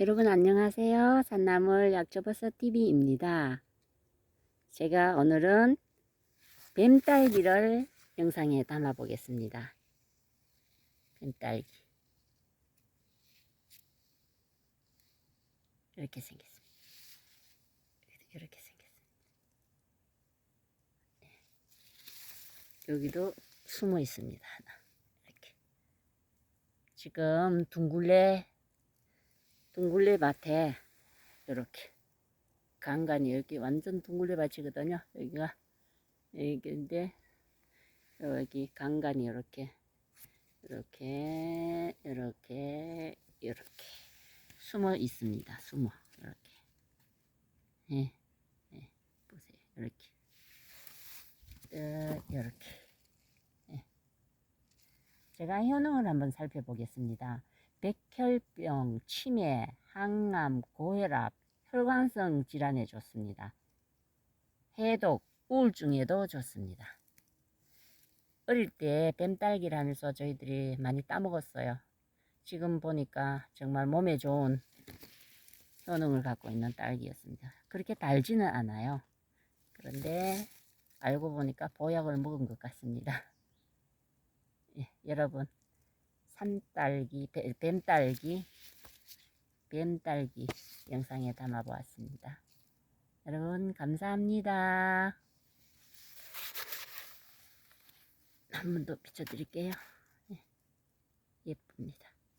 여러분 안녕하세요. 산나물 약초버섯 TV입니다. 제가 오늘은 뱀딸기를 영상에 담아 보겠습니다. 뱀딸기 이렇게 생겼습니다. 이렇게 생겼습니다. 네. 여기도 숨어 있습니다. 하나 이렇게 지금 둥글레 둥글레 밭에 이렇게 간간이 여기 완전 둥글레 밭이거든요. 여기가. 여기인데 여기 간간이 이렇게 이렇게 이렇게 이렇게 숨어 있습니다. 숨어. 이렇게. 예, 예. 보세요. 이렇게. 끝 이렇게. 예. 제가 효능을 한번 살펴보겠습니다. 백혈병, 치매, 항암, 고혈압, 혈관성 질환에 좋습니다. 해독, 우울증에도 좋습니다. 어릴 때 뱀딸기라면서 저희들이 많이 따먹었어요. 지금 보니까 정말 몸에 좋은 효능을 갖고 있는 딸기였습니다. 그렇게 달지는 않아요. 그런데 알고 보니까 보약을 먹은 것 같습니다. 예, 여러분 산딸기, 뱀- 뱀딸기, 뱀딸기 영상에 담아 보았습니다. 여러분 감사합니다. 한 번 더 비춰드릴게요. 예, 예쁩니다.